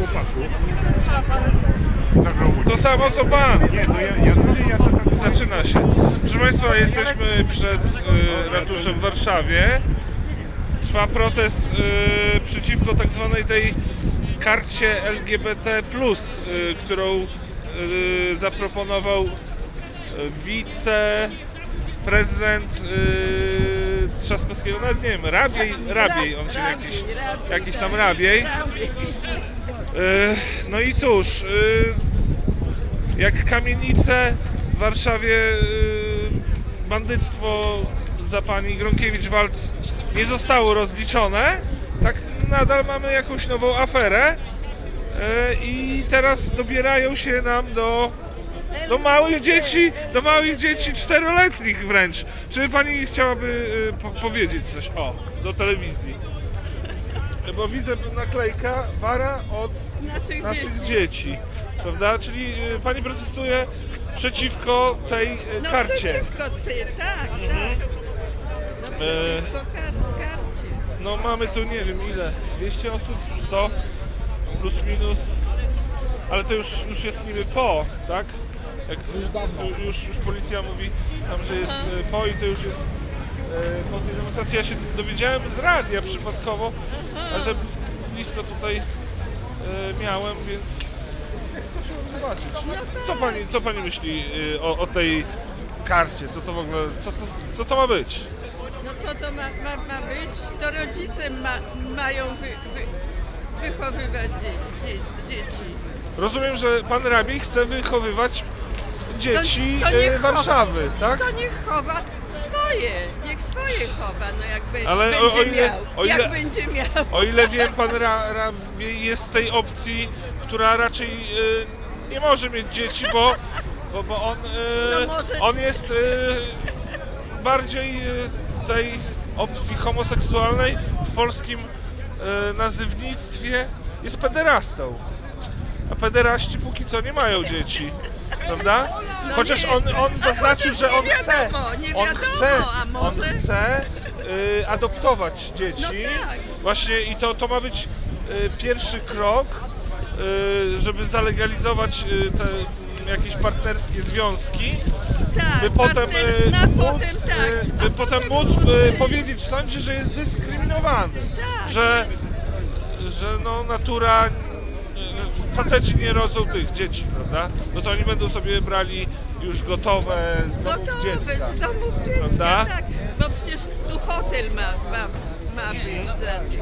chłopaku. To samo co pan. Nie, to ja, ja, ja, to tak Zaczyna się. Proszę Państwa, jesteśmy przed y, ratuszem w Warszawie. Trwa protest y, przeciwko tak zwanej tej karcie LGBT, y, którą y, zaproponował y, wiceprezydent y, Trzaskowskiego, nawet nie wiem, Rabiej, Rabiej, on się jakiś, jakiś tam Rabiej. Y, No i cóż, y, jak kamienice w Warszawie y, bandyctwo za pani Gronkiewicz-Walc nie zostało rozliczone, tak nadal mamy jakąś nową aferę i teraz dobierają się nam do do małych dzieci, do małych dzieci czteroletnich wręcz. Czy pani chciałaby po powiedzieć coś o do telewizji? Bo widzę naklejka wara od Naszych, naszych dzieci. dzieci, prawda? Czyli y, pani protestuje przeciwko tej y, No karcie. przeciwko ty, tak, Mhm. tak. No przeciwko kar karcie. No mamy tu nie wiem ile, 200 osób, 100 plus minus, ale to już, już jest niby po, tak? Jak już, już, już policja mówi tam, że jest y, po i to już jest po tej demonstracji. Ja się dowiedziałem z radia przypadkowo, a że blisko tutaj y, miałem, więc skoczyłem zobaczyć. No Co pani, co pani myśli y, o, o tej karcie? Co to w ogóle, co to, co to ma być? No co to ma, ma, ma być? To rodzice ma, mają wy, wy, wychowywać dzie, dzie, dzieci. Rozumiem, że pan Rabiej chce wychowywać dzieci To- to niech e, Warszawy, tak? To niech chowa swoje, niech swoje chowa, no jak be, Ale będzie o- o ile- miał. o ile- Jak będzie miał. O ile wiem, pan Ra, Rabiej jest z tej opcji, która raczej e, nie może mieć dzieci, bo, bo, bo on, e, No może- on jest e, bardziej e, tej opcji homoseksualnej w polskim e, nazywnictwie jest pederastą. A pederaści póki co nie mają dzieci, prawda? No Chociaż nie. on, on A zaznaczył, że nie on chce, wiadomo, nie on wiadomo, chce, a on może- chce y, adoptować dzieci. No tak. Właśnie i to, to ma być y, pierwszy krok, y, żeby zalegalizować y, te jakieś partnerskie związki, Tak, by potem, partner- y, no, móc, potem tak. y, A by potem móc y, powiedzieć w sądzie, że jest dyskryminowany, Tak. że, że no natura, faceci nie rodzą tych dzieci, prawda? No to oni będą sobie brali już gotowe z domów Gotowe, dziecka. z domów dziecka, Prawda? tak. Bo przecież tu hotel ma, ma, ma być dla tych.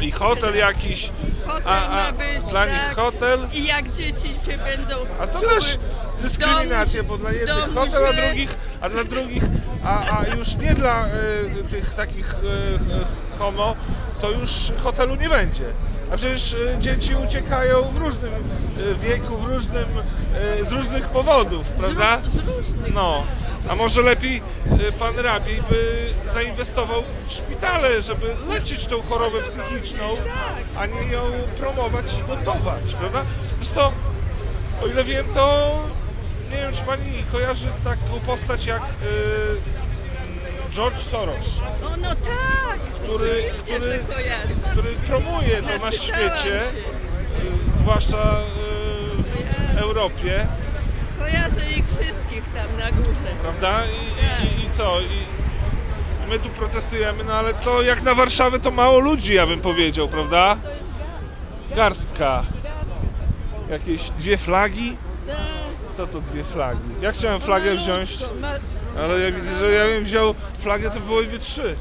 I hotel jakiś, Hotel ma być, dla tak. nich hotel, I jak dzieci się będą a to czuły też w dyskryminacja, domu- bo dla jednych domu hotel, a źle. drugich, a dla drugich, a, a już nie dla y, tych takich y, y, homo, to już hotelu nie będzie. A przecież y, dzieci uciekają w różnym y, wieku, w różnym, y, z różnych powodów, prawda? Z, różnych. No, a może lepiej pan Rabiej by zainwestował w szpitale, żeby leczyć tą chorobę psychiczną, a nie ją promować i dotować, prawda? Zresztą, o ile wiem, to nie wiem, czy pani kojarzy taką postać jak George Soros, O, no tak, który, oczywiście, który, że kojarzę. który promuje to na Naczytałam świecie, y, zwłaszcza y, w Europie. Kojarzę ich wszystkich tam na górze. prawda? I, i, i co? I my tu protestujemy, no ale to jak na Warszawę to mało ludzi, ja bym powiedział, prawda? To jest Garstka. Jakieś dwie flagi? tak. Co to dwie flagi? Ja chciałem flagę wziąć, ma- ale ja widzę, że ja bym wziął flagę, to byłoby trzy.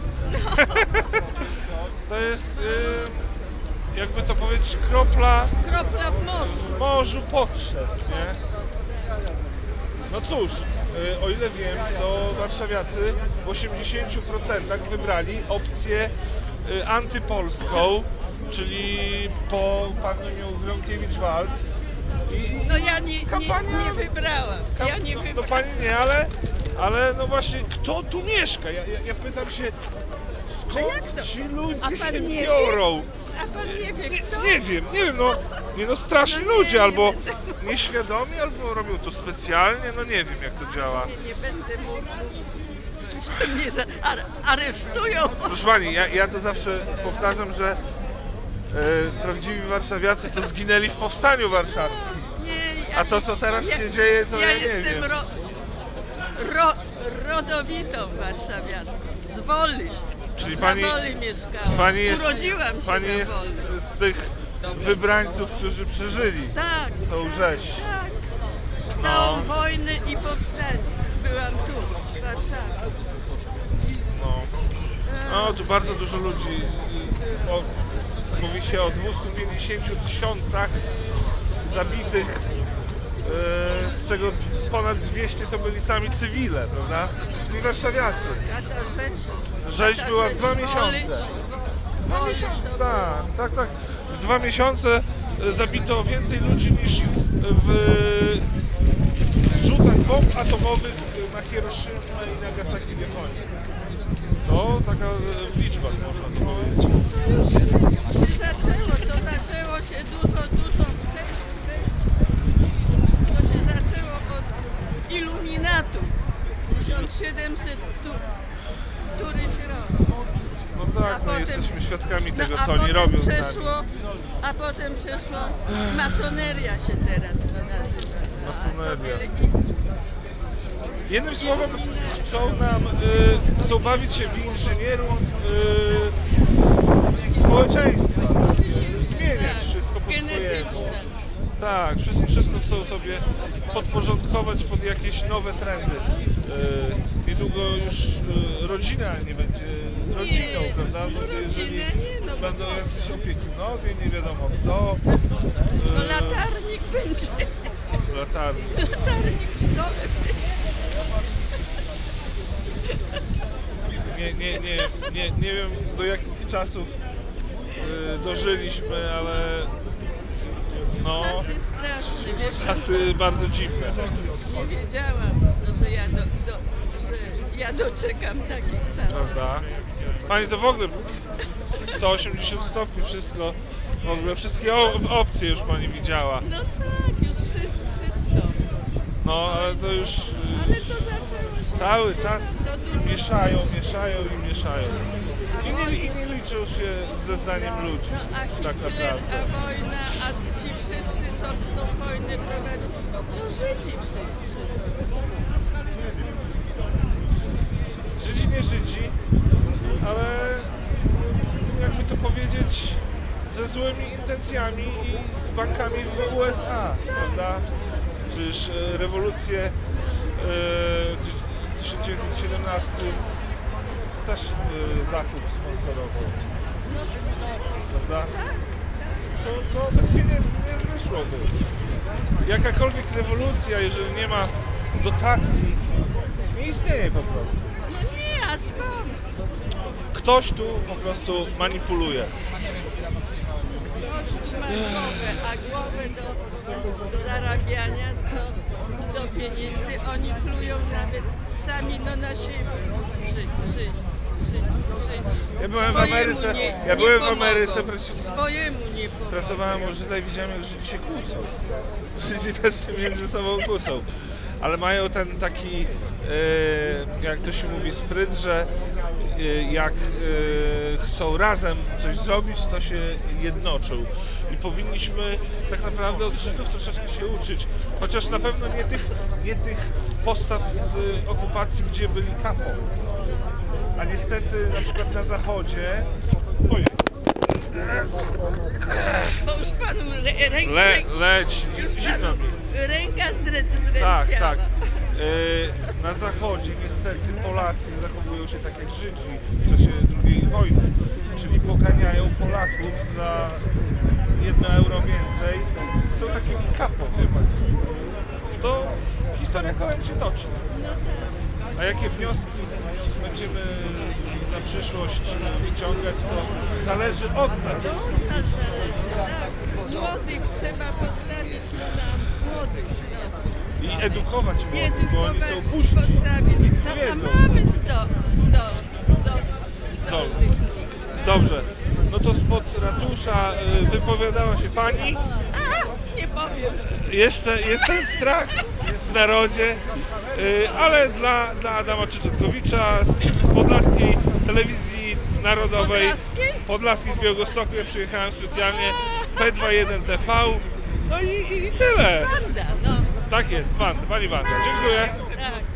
to jest, y, jakby to powiedzieć, kropla Kropla w morzu. w morzu potrzeb, nie? No cóż, y, o ile wiem, to warszawiacy w 80% wybrali opcję y, antypolską, czyli po panią Gronkiewicz-Walc. I No ja nie, nie, kampania... nie wybrałam. Ja nie no, no wybrałam. pani nie, ale, ale no właśnie, kto tu mieszka? Ja, ja, ja pytam się, jak to? skąd ci A ludzie pan się nie wie? biorą? A pan nie wie Nie, kto? nie wiem, nie wiem, no, nie no straszni No nie, ludzie, nie albo nieświadomi, albo robią to specjalnie, no nie wiem jak to działa. Nie, nie będę mówił. Jeszcze mnie za, ar, aresztują. Proszę Pani, ja, ja to zawsze powtarzam, że prawdziwi warszawiacy to zginęli w powstaniu warszawskim. Nie, ja, A to, co teraz się dzieje, to ja nie jestem wiem. Ro, ro, rodowitą warszawianką. Z Woli. Czyli Na pani, Woli mieszkałam. pani jest, Urodziłam się pani na jest Woli. z tych wybrańców, którzy przeżyli. Tak. tą tak, rzeź. Tak. No. Całą wojnę i powstanie. Byłam tu, w Warszawie. No. No, tu bardzo dużo ludzi. O, mówi się o 250 tysiącach zabitych, y, z czego ponad 200 to byli sami cywile, prawda? Czyli warszawiacy. Rzeź? Była w dwa miesiące. Woli, co- Tak, tak, tak. W dwa miesiące e, zabito więcej ludzi niż w zrzutach bomb atomowych na Hiroshima i Nagasaki w Japonii. To taka e, w liczbach można to powiedzieć. To już się zaczęło, to zaczęło się dużo, dużo wcześniej. To się zaczęło od iluminatów. 1700 tu- któryś rok. No tak, A no potem- jesteśmy świadkami No, tego, a co oni robią przeszło. A potem przeszło, masoneria się teraz to nazywa. No, Masoneria. Jednym słowem chcą nam, y, chcą bawić się w inżynierów y, społeczeństwa, y, zmieniać wszystko po swojemu. Tak, wszystko, wszystko chcą sobie podporządkować pod jakieś nowe trendy. Y, niedługo już y, rodzina nie będzie rodziną, prawda? Bo jeżeli nie, no bo będą to- jacyś opiekunowie, nie wiadomo kto. No y, latarnik będzie, latarni. latarnik w szkole Nie, nie, nie, nie, nie wiem do jakich czasów y, dożyliśmy, ale no, Czasy straszne, wiesz, czasy bardzo dziwne. nie wiedziałam, no, że, ja do, do, że ja doczekam takich czasów. Prawda? Pani to w ogóle 180 stopni wszystko, w ogóle wszystkie o- opcje już pani widziała. No tak, już wszystko. No, ale to już Ale to zaczęło cały czas mieszają, mieszają i mieszają. I nie, I nie liczą się ze zdaniem ludzi, No, a tak Hitler, naprawdę. a wojna, a ci wszyscy, co tą wojnę prowadzą, to Żydzi wszyscy. Żydzi nie Żydzi, ale jakby to powiedzieć, ze złymi intencjami i z bankami w USA, prawda? Przecież rewolucję w 1917 też e, Zachód sponsorował, prawda? To, to bez pieniędzy nie wyszłoby. Jakakolwiek rewolucja, jeżeli nie ma dotacji, nie istnieje po prostu. no nie, a skąd? Ktoś tu po prostu manipuluje. Głowę, a głowę do zarabiania, do, do pieniędzy, oni plują nawet sami no na siebie. Żydzi, Żydzi, Żydzi. Ja byłem w Swojemu Ameryce- nie, ja nie byłem w pomogą. Ameryce przecież- Swojemu nie pomogą. Pracowałem u Żyda i widziałem, jak Żydzi się kłócą. Żydzi też się między sobą kłócą. Ale mają ten taki, e, jak to się mówi, spryt, że jak e, chcą razem coś zrobić, to się jednoczą. I powinniśmy tak naprawdę od Żydów troszeczkę się uczyć. Chociaż na pewno nie tych, nie tych postaw z okupacji, gdzie byli kapą. A niestety na przykład na zachodzie... Ojej. Bo już panu rę, rę, Le, leć, zimno mi. ręka zdrętwiała. Tak, tak. E, na zachodzie niestety Polacy zachowują się tak jak Żydzi w czasie II wojny, czyli poganiają Polaków za jedno euro więcej. Są takimi kapą, wie pani. To historia kołem się toczy. A jakie wnioski będziemy na przyszłość wyciągać, to zależy od nas. I edukować I młodych, bo oni edukować są i późni. postawić. Nic nie a wiedzą. mamy sto, sto, sto, Zdolnych. Dobrze, no to spod ratusza y, wypowiadała się pani. A, nie powiem. Jeszcze jest ten strach w narodzie, y, ale dla, dla Adama Czeczetkowicza z podlaskiej telewizji Narodowej. Podlaskiej? Podlaski z Białegostoku. Ja przyjechałem specjalnie. P21TV. No i, i, tyle. Prawda. Tak jest, Wanda, pani Wanda. Dziękuję. Tak.